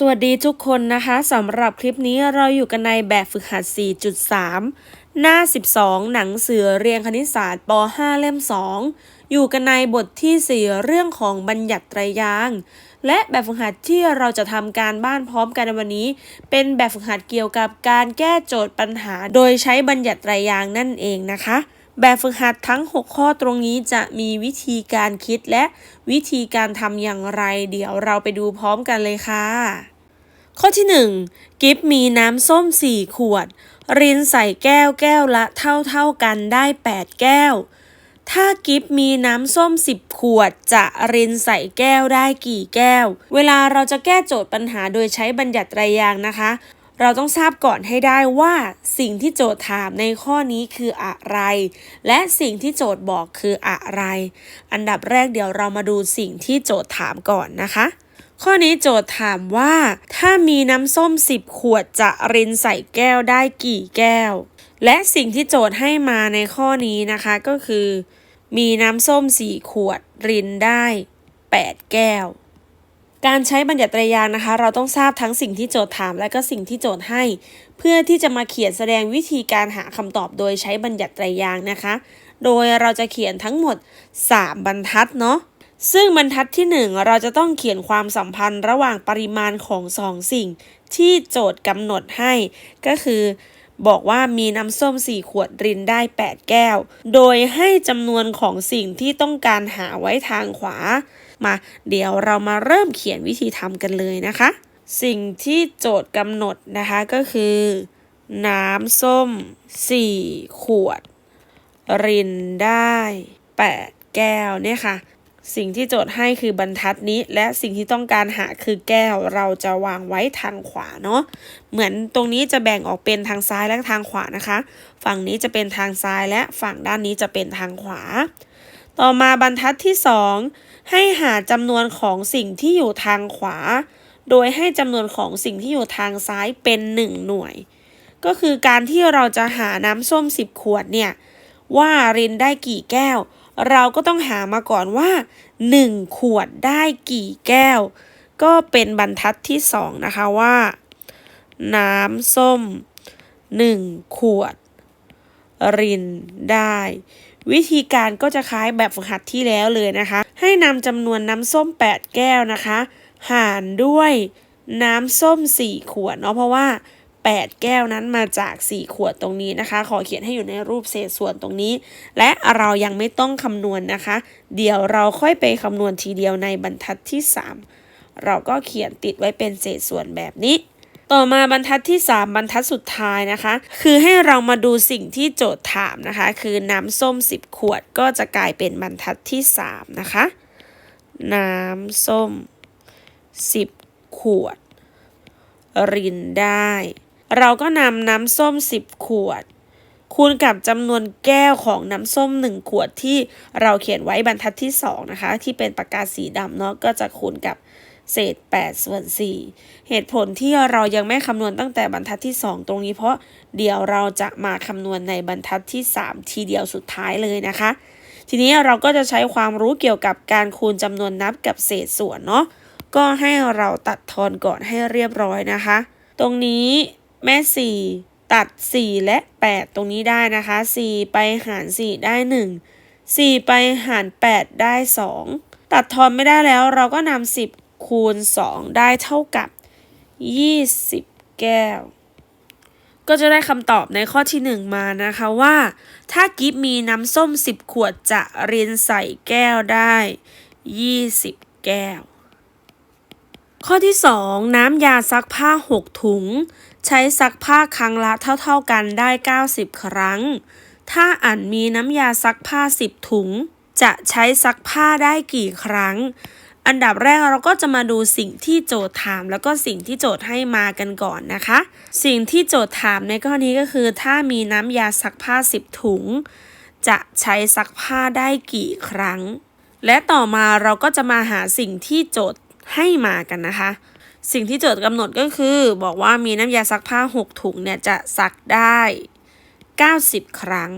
สวัสดีทุกคนนะคะสำหรับคลิปนี้เราอยู่กันในแบบฝึกหัด 4.3 หน้า 12 หนังสือเรียนคณิตศาสตร์ป .5 เล่ม 2 อยู่กันในบทที่ 4 เรื่องของบัญญัติไตรยาง และแบบฝึกหัดที่เราจะทำการบ้านพร้อมกันในวันนี้ เป็นแบบฝึกหัดเกี่ยวกับการแก้โจทย์ปัญหา โดยใช้บัญญัติไตรยางนั่นเองนะคะ แบบฝึกหัดทั้ง 6 ข้อตรงนี้จะมีวิธีการคิดและวิธีการทำอย่างไร เดี๋ยวเราไปดูพร้อมกันเลยค่ะ ข้อที่ 1 กิฟมีน้ำส้ม 4 ขวด รินใส่แก้วแก้วละเท่าเท่ากันได้ 8 แก้ว ถ้ากิฟมีน้ำส้ม 10 ขวด จะรินใส่แก้วได้กี่แก้ว เวลาเราจะแก้โจทย์ปัญหาโดยใช้บัญญัติไตรยางค์นะคะ เราต้องทราบก่อนให้ได้ว่าสิ่งที่โจทย์ถามในข้อนี้คืออะไร และสิ่งที่โจทย์บอกคืออะไร อันดับแรกเดี๋ยวเรามาดูสิ่งที่โจทย์ถามก่อนนะคะ ข้อนี้โจทย์ถามว่า ถ้ามีน้ำส้ม 10 ขวดจะรินใส่แก้วได้กี่แก้ว และสิ่งที่โจทย์ให้มาในข้อนี้นะคะก็คือ มีน้ำส้ม 4 ขวดรินได้ 8 แก้ว การใช้บัญญัติตรยางค์นะคะ เราต้องทราบทั้งสิ่งที่โจทย์ถาม และก็สิ่งที่โจทย์ให้ เพื่อที่จะมาเขียนแสดงวิธีการหาคำตอบโดยใช้บัญญัติตรยางค์นะคะ โดยเราจะเขียนทั้งหมด 3 บรรทัดเนาะซึ่งบรรทัดที่ 1 เราจะต้องเขียนความสัมพันธ์ระหว่างปริมาณของสองสิ่ง ที่โจทย์กำหนดให้ ก็คือ บอกว่ามีน้ำส้ม 4 ขวดรินได้ 8 แก้ว โดยให้จำนวนของสิ่งที่ต้องการหาไว้ทางขวา มาเดี๋ยวเรามาเริ่มเขียนวิธีทำกันเลยนะคะ สิ่งที่โจทย์กำหนดนะคะก็คือ น้ำส้ม 4 ขวด รินได้ 8 แก้วเนี่ยค่ะ สิ่งที่โจทย์ให้คือบรรทัดนี้ และสิ่งที่ต้องการหาคือแก้วเราจะวางไว้ทางขวาเนาะเหมือนตรงนี้จะแบ่งออกเป็นทางซ้ายและทางขวานะคะ ฝั่งนี้จะเป็นทางซ้ายและฝั่งด้านนี้จะเป็นทางขวาต่อมาบรรทัดที่ 2 ให้หาจำนวนของสิ่งที่อยู่ทางขวา โดยให้จำนวนของสิ่งที่อยู่ทางซ้ายเป็น 1 หน่วย ก็คือการที่เราจะหาน้ำส้ม 10 ขวดเนี่ย ว่ารินได้กี่แก้ว เราก็ต้องหามาก่อนว่า 1 ขวดได้กี่แก้ว ก็เป็นบรรทัดที่ 2 นะคะว่า น้ำส้ม 1 ขวด รินได้ วิธีการก็จะคล้ายแบบฝึกหัดที่แล้วเลยนะคะ ให้นำจำนวนน้ำส้ม 8 แก้วนะคะ หารด้วยน้ำส้ม 4 ขวดเนาะเพราะว่า 8 แก้วนั้นมาจาก 4 ขวดตรงนี้นะคะ ขอเขียนให้อยู่ในรูปเศษส่วนตรงนี้ และเรายังไม่ต้องคำนวณนะคะ เดี๋ยวเราค่อยไปคำนวณทีเดียวในบรรทัดที่ 3 เราก็เขียนติดไว้เป็นเศษส่วนแบบนี้ ต่อมาบรรทัดที่ 3 บรรทัดสุดท้ายนะคะ คือให้เรามาดูสิ่งที่โจทย์ถามนะคะ คือน้ำส้ม 10 ขวดก็จะกลายเป็นบรรทัดที่ 3 นะคะ น้ำส้ม 10 ขวด รินได้ เราก็นำน้ำส้ม 10 ขวด คูณกับจำนวนแก้วของน้ำส้ม 1 ขวดที่เราเขียนไว้บรรทัดที่ 2 นะคะ ที่เป็นปากกาสีดำเนาะก็จะคูณกับ เศษ 8 ส่วน 4 เหตุผลที่เรายังไม่คำนวณตั้งแต่บรรทัดที่ 2 ตรงนี้เพราะเดี๋ยวเราจะมาคำนวณในบรรทัดที่ 3 ทีเดียวสุดท้ายเลยนะคะ ทีนี้เราก็จะใช้ความรู้เกี่ยวกับการคูณจำนวนนับกับเศษส่วนเนาะก็ให้เราตัดทอนก่อนให้เรียบร้อยนะคะ ตรงนี้แม่ 4 ตัด 4 และ 8 ตรงนี้ได้นะคะ 4 ไปหาร 4 ได้ 1 4 ไปหาร 8 ได้ 2 ตัดทอนไม่ได้แล้วเราก็นำ10 คูณ 2 ได้เท่ากับ 20 แก้ว ก็จะได้คำตอบในข้อที่ 1 มานะคะว่า ถ้ากิฟมีน้ำส้ม 10 ขวดจะเรียนใส่แก้วได้ 20 แก้ว ข้อที่ 2 น้ำยาซักผ้า 6 ถุง ใช้ซักผ้าครั้งละเท่า ๆกันได้ 90 ครั้ง ถ้าอันมีน้ำยาซักผ้า 10 ถุงจะใช้ซักผ้าได้กี่ครั้ง อันดับแรกเราก็จะมาดูสิ่งที่โจทย์ถาม แล้วก็สิ่งที่โจทย์ให้มากันก่อนนะคะ สิ่งที่โจทย์ถามในข้อนี้ก็คือ ถ้ามีน้ำยาซักผ้า 10 ถุง จะใช้ซักผ้าได้กี่ครั้ง และต่อมาเราก็จะมาหาสิ่งที่โจทย์ให้มากันนะคะ สิ่งที่โจทย์กำหนดก็คือ บอกว่ามีน้ำยาซักผ้า 6 ถุงเนี่ยจะซักได้ 90 ครั้ง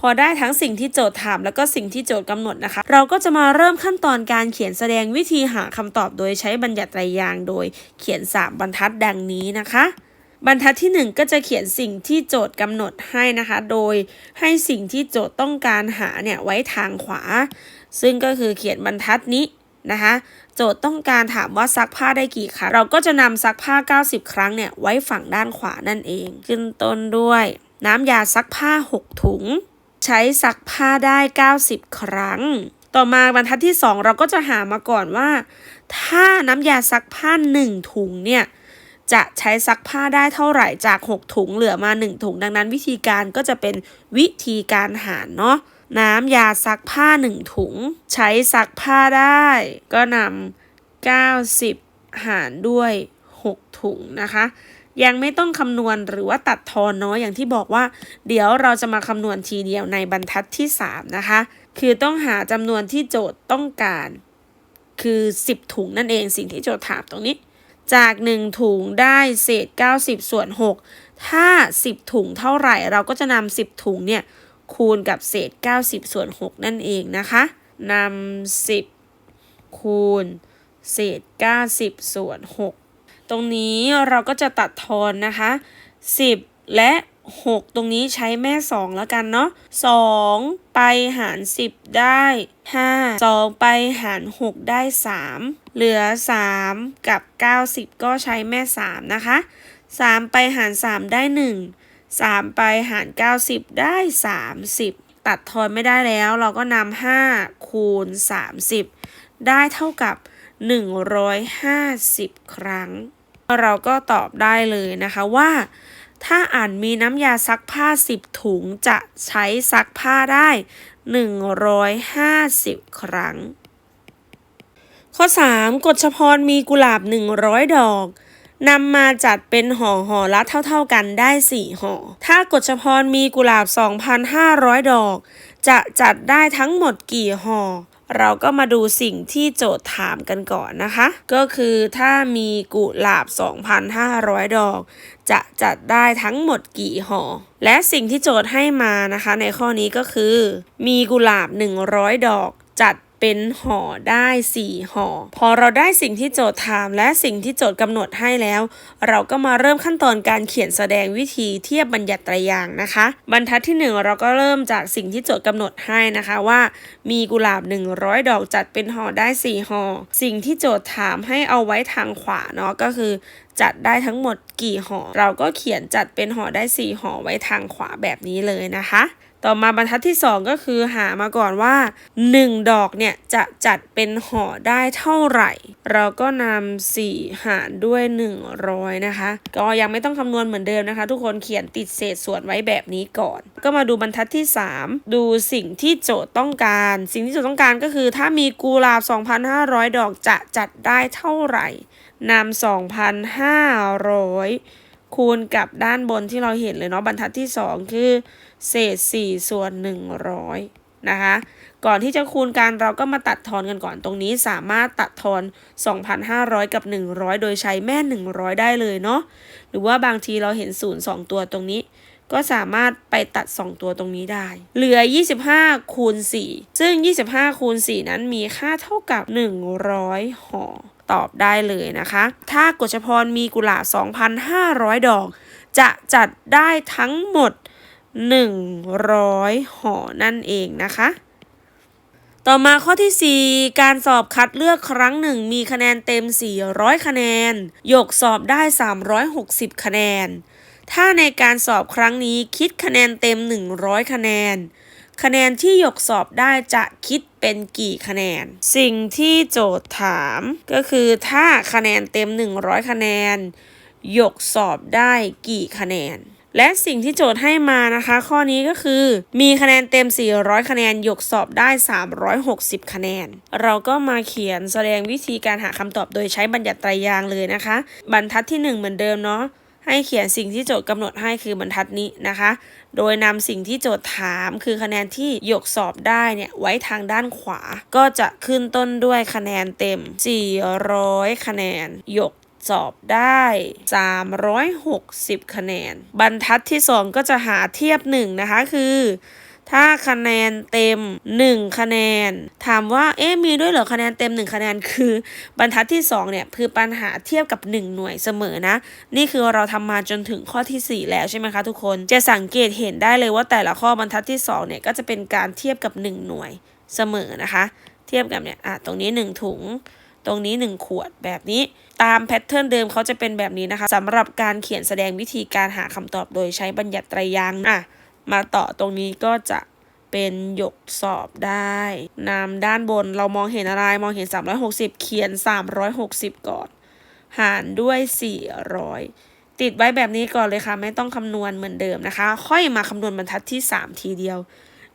พอได้ทั้งสิ่งที่โจทย์ถาม แล้วก็สิ่งที่โจทย์กำหนดนะคะ เราก็จะมาเริ่มขั้นตอนการเขียนแสดงวิธีหาคำตอบโดยใช้บัญญัติไตรยางโดยเขียน 3 บรรทัดดังนี้นะคะบรรทัดที่ 1 ก็จะเขียนสิ่งที่โจทย์กำหนดให้นะคะ โดยให้สิ่งที่โจทย์ต้องการหาเนี่ยไว้ทางขวา ซึ่งก็คือเขียนบรรทัดนี้นะคะ โจทย์ต้องการถามว่าซักผ้าได้กี่ครั้งเราก็จะนำซักผ้า 90 ครั้งเนี่ยไว้ฝั่งด้านขวานั่นเอง ขึ้นต้นด้วย น้ำยาซักผ้า 6 ถุง ใช้ซักผ้าได้ 90 ครั้ง ต่อมาบรรทัดที่ 2 เราก็จะหามาก่อนว่า ถ้าน้ำยาซักผ้า 1 ถุงเนี่ยจะใช้ซักผ้าได้เท่าไหร่จาก 6 ถุงเหลือมา 1 ถุง ดังนั้นวิธีการก็จะเป็นวิธีการหารเนาะน้ำยาซักผ้า 1 ถุง ใช้ซักผ้าได้ ก็นำ90 หารด้วย 6 ถุงนะคะ ยังไม่ต้องคำนวณหรือว่าตัดทอนเนาะอย่างที่บอกว่า เดี๋ยวเราจะมาคำนวณทีเดียวในบรรทัดที่ 3 นะคะ คือต้องหาจำนวนที่โจทย์ต้องการ คือ 10 ถุงนั่นเองสิ่งที่โจทย์ถามตรงนี้ จาก 1 ถุงได้เศษ 90 ส่วน 6 ถ้า 10 ถุงเท่าไหร่ เราก็จะนำ10 ถุงเนี่ยคูณกับเศษ 90 ส่วน 6 นั่นเองนะคะนำ10 คูณ เศษ 90 ส่วน 6 ตรงนี้เราก็จะตัดทอนนะคะ 10 และ 6 ตรงนี้ใช้แม่ 2 แล้วกันเนาะ2 ไปหาร 10 ได้ 5 2 ไปหาร 6 ได้ 3 เหลือ 3 กับ 90 ก็ใช้แม่ 3 นะคะ 3 ไปหาร 3 ได้ 1 3 ไปหาร 90 ได้ 30 ตัดทอนไม่ได้แล้ว เราก็นำ5คูณ 30 ได้เท่ากับ 150 ครั้ง เราก็ตอบได้เลยนะคะว่า ถ้าอ่านมีน้ำยาซักผ้า 10 ถุงจะใช้ซักผ้าได้ 150 ครั้ง ข้อ 3 กฎชพรมีกุหลาบ 100 ดอกนำมาจัดเป็นห่อห่อละเท่า ๆกันได้ 4ห่อ ถ้ากฎชพรมีกุหลาบ 2,500 ดอก จะจัดได้ทั้งหมดกี่ห่อ เราก็มาดูสิ่งที่โจทย์ถามกันก่อนนะคะ ก็คือถ้ามีกุหลาบ 2,500 ดอก จะจัดได้ทั้งหมดกี่ห่อ และสิ่งที่โจทย์ให้มานะคะ ในข้อนี้ก็คือ มีกุหลาบ 100 ดอก จัด เป็นห่อได้4ห่อพอเราได้สิ่งที่โจทย์ถาม และสิ่งที่โจทย์กำหนดให้แล้ว เราก็มาเริ่มขั้นตอนการเขียนแสดงวิธีเทียบบัญญัติตรยางนะคะ บรรทัดที่ 1 เราก็เริ่มจากสิ่งที่โจทย์กำหนดให้นะคะว่า มีกุหลาบ 100 ดอกจัดเป็นห่อได้4ห่อสิ่งที่โจทย์ถามให้เอาไว้ทางขวาเนาะก็คือจัดได้ทั้งหมดกี่ห่อเราก็เขียนจัดเป็นห่อได้4ห่อไว้ทางขวาแบบนี้เลยนะคะ ต่อมาบรรทัดที่ 2 ก็คือหามาก่อนว่า 1 ดอกเนี่ยจะจัดเป็นห่อได้เท่าไหร่ เราก็นำ4หารด้วย 100 นะคะ ก็ยังไม่ต้องคำนวณเหมือนเดิมนะคะ ทุกคนเขียนติดเศษส่วนไว้แบบนี้ก่อน ก็มาดูบรรทัดที่ 3 ดูสิ่งที่โจทย์ต้องการ สิ่งที่โจทย์ต้องการก็คือ ถ้ามีกุหลาบ 2,500 ดอกจะจัดได้เท่าไหร่นำ2,500 คูณกับด้านบนที่เราเห็นเลยเนาะบรรทัดที่ 2 คือ เศษ 4 ส่วน 100 นะคะ ก่อนที่จะคูณกันเราก็มาตัดทอนกันก่อนตรงนี้สามารถตัดทอน 2,500 กับ 100 โดยใช้แม่ 100 ได้เลยเนาะหรือว่าบางทีเราเห็น0 2 ตัวตรงนี้ ก็สามารถไปตัด 2 ตัวตรงนี้ได้ เหลือ 25คูณ4ซึ่ง 25คูณ4นั้นมีค่าเท่ากับ 100ห่อ ตอบได้เลยนะคะ ถ้ากฎชพรมีกุหลาบ 2,500 ดอก จะจัดได้ทั้งหมด 100 ห่อนั่นเองนะคะต่อมาข้อที่ 4 การสอบคัดเลือกครั้งหนึ่งมีคะแนนเต็ม 400 คะแนนยกสอบได้ 360 คะแนน ถ้าในการสอบครั้งนี้คิดคะแนนเต็ม 100 คะแนน คะแนนที่ยกสอบได้จะคิดเป็นกี่คะแนน สิ่งที่โจทย์ถามก็คือถ้าคะแนนเต็ม 100 คะแนนยกสอบได้กี่คะแนน และสิ่งที่โจทย์ให้มานะคะ ข้อนี้ก็คือ มีคะแนนเต็ม 400 คะแนนยกสอบได้ 360 คะแนน เราก็มาเขียนแสดงวิธีการหาคำตอบโดยใช้บัญญัติไตรยางเลยนะคะ บรรทัดที่ 1 เหมือนเดิมเนาะ ให้เขียนสิ่งที่โจทย์กำหนดให้คือบรรทัดนี้นะคะ โดยนำสิ่งที่โจทย์ถามคือคะแนนที่ยกสอบได้เนี่ยไว้ทางด้านขวา ก็จะขึ้นต้นด้วยคะแนนเต็ม 400 คะแนนยกสอบได้ 360 คะแนน บรรทัดที่ 2 ก็จะหาเทียบ1นะคะคือ ถ้าคะแนนเต็ม 1 คะแนน ถามว่าเอ๊ะมีด้วยเหรอคะแนนเต็ม 1 คะแนนคือบรรทัดที่2เนี่ยคือปัญหาเทียบกับ 1 หน่วยเสมอนะ นี่คือเราทำมาจนถึงข้อที่ 4 แล้วใช่ไหมคะทุกคนจะสังเกตเห็นได้เลยว่าแต่ละข้อบรรทัดที่2เนี่ยก็จะเป็นการเทียบกับ 1 หน่วยเสมอนะคะ เทียบกับเนี่ยอะตรงนี้ 1 ถุงตรงนี้ 1 ขวดแบบนี้ตามแพทเทิร์นเดิมเขาจะเป็นแบบนี้นะคะสำหรับการเขียนแสดงวิธีการหาคำตอบโดยใช้บัญญัติไตรยางค์อะ มาต่อตรงนี้ก็จะเป็นหยกสอบได้นำด้านบนเรามองเห็นอะไรมองเห็น 360 เขียน 360 ก่อน หารด้วย 400 ติดไว้แบบนี้ก่อนเลยค่ะ ไม่ต้องคำนวณเหมือนเดิมนะคะ ค่อยมาคำนวณบรรทัดที่ 3 ทีเดียว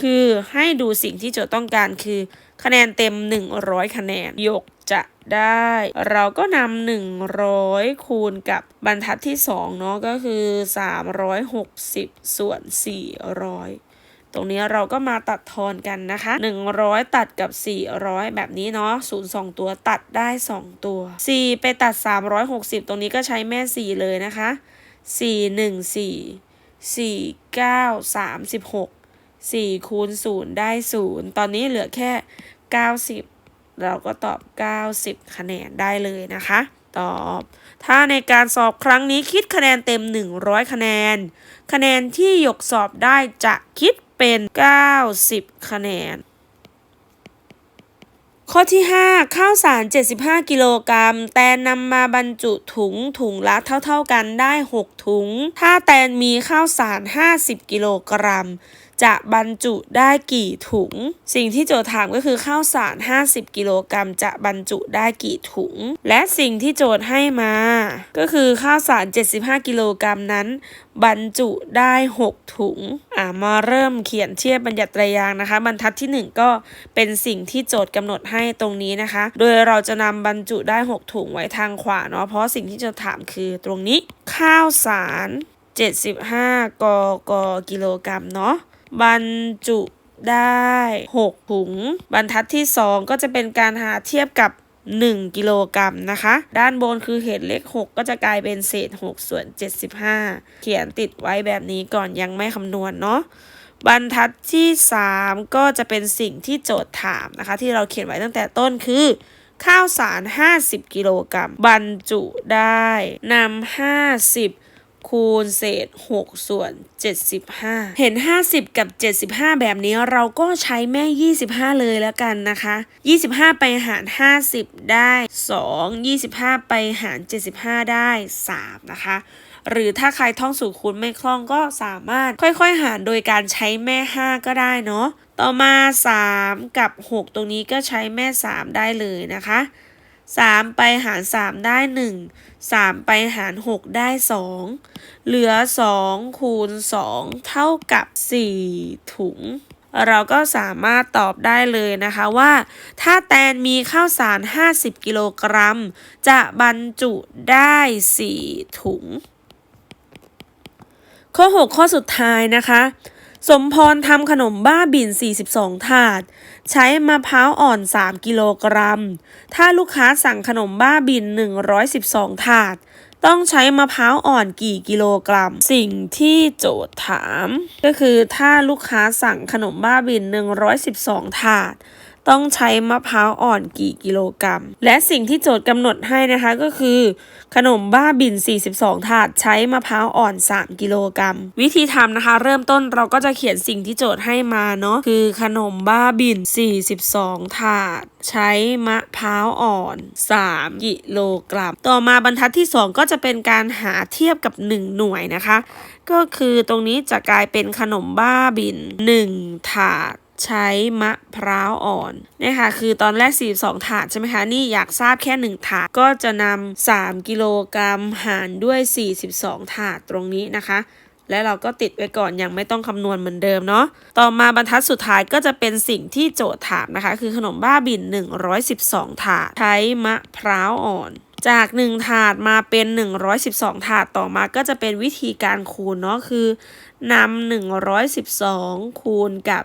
คือให้ดูสิ่งที่โจทย์ต้องการคือ คะแนนเต็ม 100 คะแนน ยก จะได้ เราก็นำ100 คูณกับบรรทัดที่2เนาะก็คือ 360 ส่วน 400ตรงนี้เราก็มาตัดทอนกันนะคะ 100 ตัดกับ 400 แบบนี้เนาะ0 2 ตัวตัดได้ 2 ตัว 4 ไปตัด 360 ตรงนี้ก็ใช้แม่ 4 เลยนะคะ 4 1 4 4 9 36 4คูณ0ได้ 0 ตอนนี้เหลือแค่ 90 เราก็ตอบ 90 คะแนนได้เลยนะคะ ตอบ ถ้าในการสอบครั้งนี้คิดคะแนนเต็ม 100 คะแนน คะแนนที่หยกสอบได้จะคิดเป็น 90 คะแนน ข้อที่ 5 ข้าวสาร 75 กิโลกรัม แตนนำมาบรรจุถุงถุงละเท่า ๆกันได้ 6 ถุง ถ้าแตนมีข้าวสาร 50 กิโลกรัม จะบรรจุได้กี่ถุง สิ่งที่โจทย์ถามก็คือข้าวสาร 50 กิโลกรัมจะบรรจุได้กี่ถุง และสิ่งที่โจทย์ให้มา ก็คือข้าวสาร 75 กิโลกรัมนั้น บรรจุได้ 6 ถุง อ่ามาเริ่มเขียนเทียบบัญญัติไตรยางนะคะ บรรทัดที่ 1 ก็เป็นสิ่งที่โจทย์กำหนดให้ตรงนี้นะคะ โดยเราจะนำบรรจุได้ 6 ถุงไว้ทางขวาเนาะเพราะสิ่งที่จะถามคือตรงนี้ ข้าวสาร 75 กกกิโลกรัมเนาะ บรรจุได้ 6 ถุง บรรทัดที่ 2 ก็จะเป็นการหาเทียบกับ 1 กิโลกรัมนะคะ ด้านบนคือเหตุเลข 6 ก็จะกลายเป็นเศษ 6 ส่วน 75 เขียนติดไว้แบบนี้ก่อนยังไม่คำนวณเนาะบรรทัดที่ 3 ก็จะเป็นสิ่งที่โจทย์ถามนะคะ ที่เราเขียนไว้ตั้งแต่ต้นคือ ข้าวสาร 50 กิโลกรัมบรรจุได้นำ50 คูณเศษ 6 ส่วน 75 เห็น 50 กับ 75 แบบนี้เราก็ใช้แม่ 25 เลยแล้วกันนะคะ 25 ไปหาร 50 ได้ 2 25 ไปหาร 75 ได้ 3 นะคะหรือถ้าใครท่องสูตรคูณไม่คล่องก็สามารถค่อยๆ หารโดยการใช้แม่ 5 ก็ได้เนาะ ต่อมา 3 กับ 6 ตรงนี้ก็ใช้แม่ 3 ได้เลยนะคะ 3 ไปหาร 3 ได้ 1 3 ไปหาร 6 ได้ 2 เหลือ 2 คูณ 2 เท่ากับ 4 ถุง เราก็สามารถตอบได้เลยนะคะว่า ถ้าแตนมีข้าวสาร 50 กิโลกรัม จะบรรจุได้ 4 ถุง ข้อ 6 ข้อสุดท้ายนะคะ สมพรทำขนมบ้าบิ่น42 ถาด ใช้มะพร้าวอ่อน 3 กิโลกรัม ถ้าลูกค้าสั่งขนมบ้าบิ่น112 ถาด ต้องใช้มะพร้าวอ่อนกี่กิโลกรัม สิ่งที่โจทย์ถาม ก็คือถ้าลูกค้าสั่งขนมบ้าบิ่น112 ถาด ต้องใช้มะพร้าวอ่อนกี่กิโลกรัม และสิ่งที่โจทย์กำหนดให้นะคะก็คือ ขนมบ้าบิน 42 ถาดใช้มะพร้าวอ่อน 3 กิโลกรัม วิธีทำนะคะ เริ่มต้นเราก็จะเขียนสิ่งที่โจทย์ให้มาเนาะคือขนมบ้าบิน 42 ถาด ใช้มะพร้าวอ่อน 3 กิโลกรัม ต่อมาบรรทัดที่ 2 ก็จะเป็นการหาเทียบกับ 1 หน่วยนะคะ ก็คือตรงนี้จะกลายเป็นขนมบ้าบิน 1 ถาด ใช้มะพร้าวอ่อนเนี่ยค่ะคือตอนแรก 42 ถาดใช่ไหมคะ นี่อยากทราบแค่ 1 ถาด ก็จะนำ3กิโลกรัมหารด้วย 42 ถาดตรงนี้นะคะ และเราก็ติดไว้ก่อนยังไม่ต้องคำนวณเหมือนเดิมเนาะต่อมาบรรทัดสุดท้ายก็จะเป็นสิ่งที่โจทย์ถามนะคะ คือขนมบ้าบิน 112 ถาด ใช้มะพร้าวอ่อนจาก 1 ถาดมาเป็น 112 ถาดต่อมาก็จะเป็นวิธีการคูณเนาะคือนำ112 คูณกับ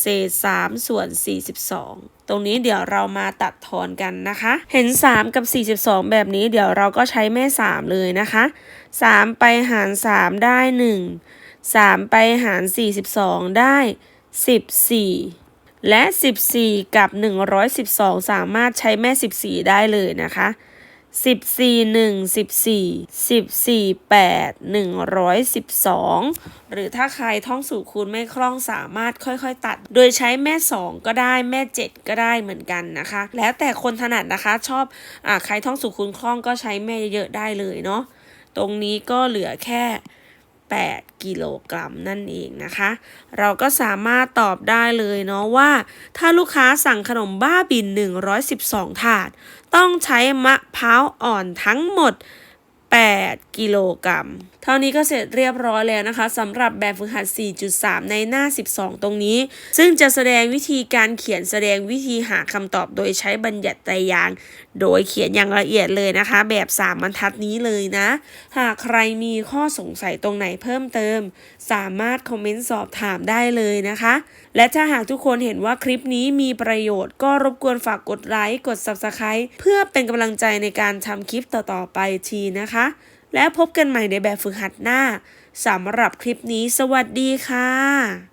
เศษ3ส่วน 42 ตรงนี้เดี๋ยวเรามาตัดทอนกันนะคะ เห็น 3 กับ 42 แบบนี้เดี๋ยวเราก็ใช้แม่ 3 เลยนะคะ 3 ไปหาร 3 ได้ 1 3 ไปหาร 42 ได้ 14 และ 14 กับ 112 สามารถใช้แม่ 14 ได้เลยนะคะ 14 1 14 14 8 112หรือถ้าใครท่องสูตรคูณไม่คล่องสามารถค่อยๆ ตัด โดยใช้แม่2ก็ได้แม่7ก็ได้เหมือนกันนะคะ แล้วแต่คนถนัดนะคะชอบอ่าใครท่องสูตรคูณคล่องก็ใช้แม่เยอะๆได้เลยเนาะตรงนี้ก็เหลือแค่ 8 กิโลกรัมนั่นเองนะคะ เราก็สามารถตอบได้เลยเนาะว่า ถ้าลูกค้าสั่งขนมบ้าบิน 112 ถาด ต้องใช้มะพร้าวอ่อนทั้งหมด 8 กิโลกรัม เท่านี้ก็เสร็จเรียบร้อยแล้วนะคะสำหรับแบบฝึกหัด 4.3 ในหน้า 12 ตรงนี้ ซึ่งจะแสดงวิธีการเขียนแสดงวิธีหาคำตอบโดยใช้บัญญัติไตรยาง โดยเขียนอย่างละเอียดเลยนะคะ แบบ 3 บรรทัดนี้เลยนะ หากใครมีข้อสงสัยตรงไหนเพิ่มเติม สามารถคอมเมนต์สอบถามได้เลยนะคะ และถ้าหากทุกคนเห็นว่าคลิปนี้มีประโยชน์ก็รบกวนฝากกดไลค์กด Subscribe เพื่อเป็นกำลังใจในการทำคลิปต่อๆไปทีนะคะ และพบกันใหม่ในแบบฝึกหัดหน้าสำหรับคลิปนี้สวัสดีค่ะ